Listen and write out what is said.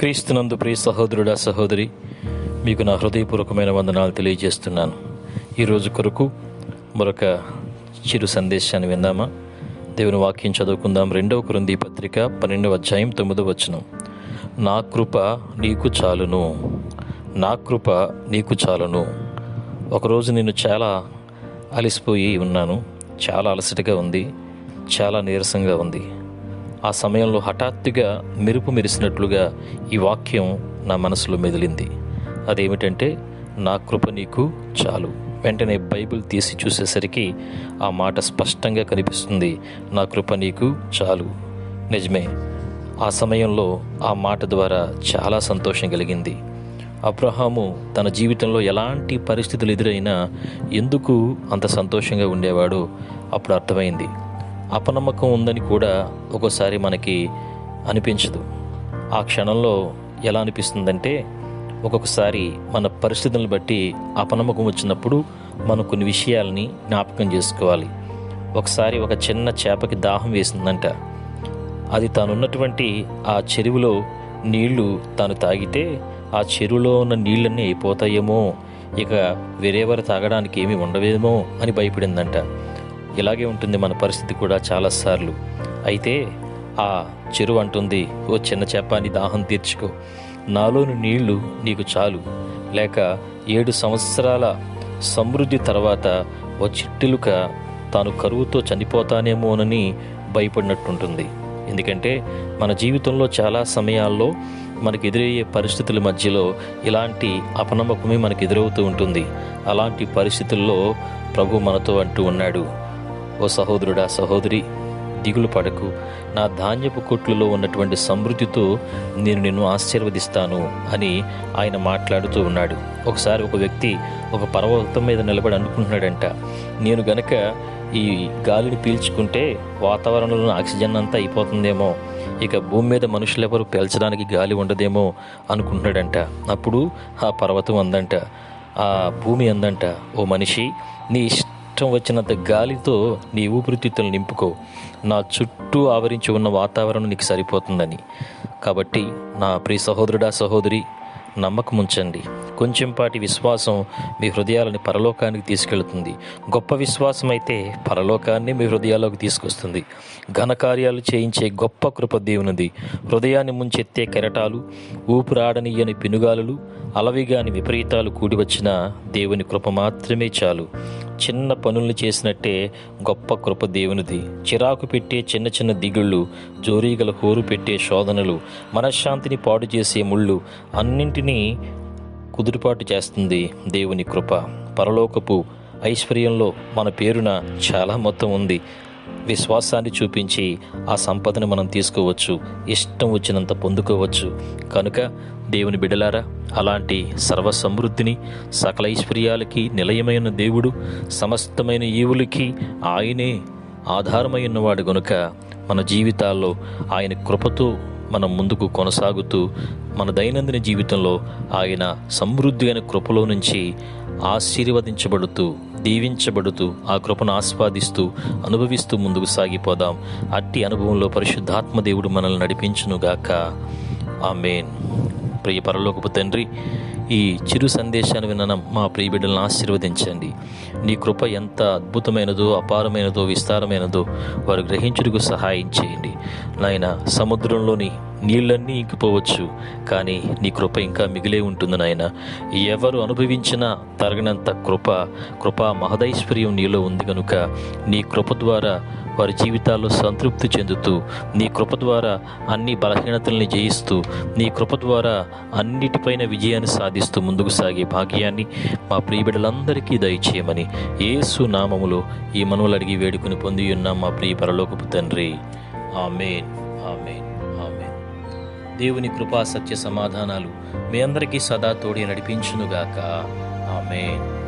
క్రీస్తునందు ప్రియ సహోదరుడా సహోదరి మీకు నా హృదయపూర్వకమైన వందనాలు తెలియజేస్తున్నాను. ఈరోజు కొరకు మరొక చిరు సందేశాన్ని విందామా? దేవుని వాక్యం చదువుకుందాం. రెండవ కొరింది పత్రిక పన్నెండవ అధ్యాయం తొమ్మిదవ వచనం. నా కృప నీకు చాలును. నా కృప నీకు చాలును. ఒకరోజు నేను చాలా అలసిపోయి ఉన్నాను. చాలా అలసటగా ఉంది. చాలా నీరసంగా ఉంది. ఆ సమయంలో హఠాత్తుగా మెరుపు మెరిసినట్లుగా ఈ వాక్యం నా మనసులో మెదిలింది. అదేమిటంటే నా కృప నీకు చాలు. వెంటనే బైబిల్ తీసి చూసేసరికి ఆ మాట స్పష్టంగా కనిపిస్తుంది. నా కృప నీకు చాలు. నిజమే ఆ సమయంలో ఆ మాట ద్వారా చాలా సంతోషం కలిగింది. అబ్రహాము తన జీవితంలో ఎలాంటి పరిస్థితులు ఎదురైనా ఎందుకు అంత సంతోషంగా ఉండేవాడో అప్పుడు అర్థమైంది. అపనమ్మకం ఉందని కూడా ఒక్కోసారి మనకి అనిపించదు. ఆ క్షణంలో ఎలా అనిపిస్తుందంటే ఒక్కొక్కసారి మన పరిస్థితులను బట్టి అపనమ్మకం వచ్చినప్పుడు మనం కొన్ని విషయాలని జ్ఞాపకం చేసుకోవాలి. ఒకసారి ఒక చిన్న చేపకి దాహం వేసిందంట. అది తానున్నటువంటి ఆ చెరువులో నీళ్ళు తాను తాగితే ఆ చెరువులో ఉన్న నీళ్ళన్నీ అయిపోతాయేమో ఇక వేరేవారు తాగడానికి ఏమీ ఉండవేమో అని భయపడిందంట. ఇలాగే ఉంటుంది మన పరిస్థితి కూడా చాలాసార్లు అయితే ఆ చెరువు అంటుంది ఓ చిన్న చేపాని దాహం తీర్చుకో. నాలోని నీళ్ళు నీకు చాలు. లేక ఏడు సంవత్సరాల సమృద్ధి తర్వాత ఓ చిట్టులుక తాను కరువుతో చనిపోతానేమోనని భయపడినట్టుంటుంది. ఎందుకంటే మన జీవితంలో చాలా సమయాల్లో మనకు ఎదురయ్యే పరిస్థితుల మధ్యలో ఇలాంటి అపనమ్మకమే మనకు ఎదురవుతూ ఉంటుంది. అలాంటి పరిస్థితుల్లో ప్రభు మనతో అంటూ ఉన్నాడు ఓ సహోదరుడా సహోదరి దిగులు పడకు. నా ధాన్యపు కొట్లలో ఉన్నటువంటి సమృద్ధితో నేను నిన్ను ఆశీర్వదిస్తాను అని ఆయన మాట్లాడుతూ ఉన్నాడు. ఒకసారి ఒక వ్యక్తి ఒక పర్వతం మీద నిలబడి అనుకుంటున్నాడంట. నేను గనక ఈ గాలిని పీల్చుకుంటే వాతావరణంలో ఆక్సిజన్ అంతా అయిపోతుందేమో. ఇక భూమి మీద మనుషులెవరు పీల్చడానికి గాలి ఉండదేమో అనుకుంటున్నాడంట. అప్పుడు ఆ పర్వతం అందంట. ఆ భూమి అందంట. ఓ మనిషి నీ ఇష్ట వచ్చినంత గాలితో నీ ఊపిరితిత్తులు నింపుకో. నా చుట్టూ ఆవరించి ఉన్న వాతావరణం నీకు సరిపోతుందని. కాబట్టి నా ప్రియ సహోదరుడా సహోదరి నమ్మకం ఉంచండి కొంచెంపాటి విశ్వాసం మీ హృదయాలని పరలోకానికి తీసుకెళ్తుంది. గొప్ప విశ్వాసం అయితే పరలోకాన్ని మీ హృదయాల్లోకి తీసుకొస్తుంది. ఘనకార్యాలు చేయించే గొప్ప కృప దేవునిది. హృదయాన్ని ముంచెత్తే కెరటాలు ఊపిరాడనీయని పినుగాలులు అలవిగాని విపరీతాలు కూడి వచ్చిన దేవుని కృప మాత్రమే చాలు. చిన్న పనుల్ని చేసినట్టే గొప్ప కృప దేవునిది. చిరాకు పెట్టే చిన్న చిన్న దిగుళ్ళు జోరీగల హోరు పెట్టే శోధనలు మనశ్శాంతిని పాడు చేసే ముళ్ళు అన్నింటినీ కుదురుపాటు చేస్తుంది దేవుని కృప. పరలోకపు ఐశ్వర్యంలో మన పేరున చాలా మొత్తం ఉంది. విశ్వాసాన్ని చూపించి ఆ సంపదను మనం తీసుకోవచ్చు. ఇష్టం వచ్చినంత పొందుకోవచ్చు. కనుక దేవుని బిడలారా అలాంటి సర్వ సమృద్ధిని సకల ఐశ్వర్యాలకి నిలయమైన దేవుడు సమస్తమైన ఈవులకి ఆయనే ఆధారమై ఉన్నవాడు గనుక మన జీవితాల్లో ఆయన కృపతో మనం ముందుకు కొనసాగుతూ మన దైనందిన జీవితంలో ఆయన సమృద్ధి అయిన కృపలో నుంచి ఆశీర్వదించబడుతూ దీవించబడుతూ ఆ కృపను ఆస్వాదిస్తూ అనుభవిస్తూ ముందుకు సాగిపోదాం. అట్టి అనుభవంలో పరిశుద్ధాత్మ దేవుడు మనల్ని నడిపించునుగాక. ఆమెన్. ప్రియ పరలోకపు తండ్రి ఈ చిరు సందేశాన్ని విన్న మా ప్రియ బిడ్డలను ఆశీర్వదించండి. నీ కృప ఎంత అద్భుతమైనదో అపారమైనదో విస్తారమైనదో వారు గ్రహించుటకు సహాయం చేయండి. నాయన సముద్రంలోని నీళ్ళన్నీ ఇంకిపోవచ్చు కానీ నీ కృప ఇంకా మిగిలే ఉంటుంది నాయన. ఎవరు అనుభవించినా తరగనంత కృప కృప మహదైశ్వర్యం నీలో ఉంది కనుక నీ కృప ద్వారా వారి జీవితాల్లో సంతృప్తి చెందుతూ నీ కృప ద్వారా అన్ని బలహీనతల్ని జయిస్తూ నీ కృప ద్వారా అన్నిటిపైన విజయాన్ని సాధిస్తూ ముందుకు సాగే భాగ్యాన్ని మా ప్రియబిడలందరికీ దయచేయమని ఏసు నామములో ఈ మనవులు అడిగి వేడుకుని పొంది ఉన్నాం మా ప్రియ పరలోకపు తండ్రి. ఆమెన్. ఆమెన్. ఆమెన్. దేవుని కృపా సత్య సమాధానాలు మీ అందరికీ సదా తోడి నడిపించునుగాక. ఆమెన్.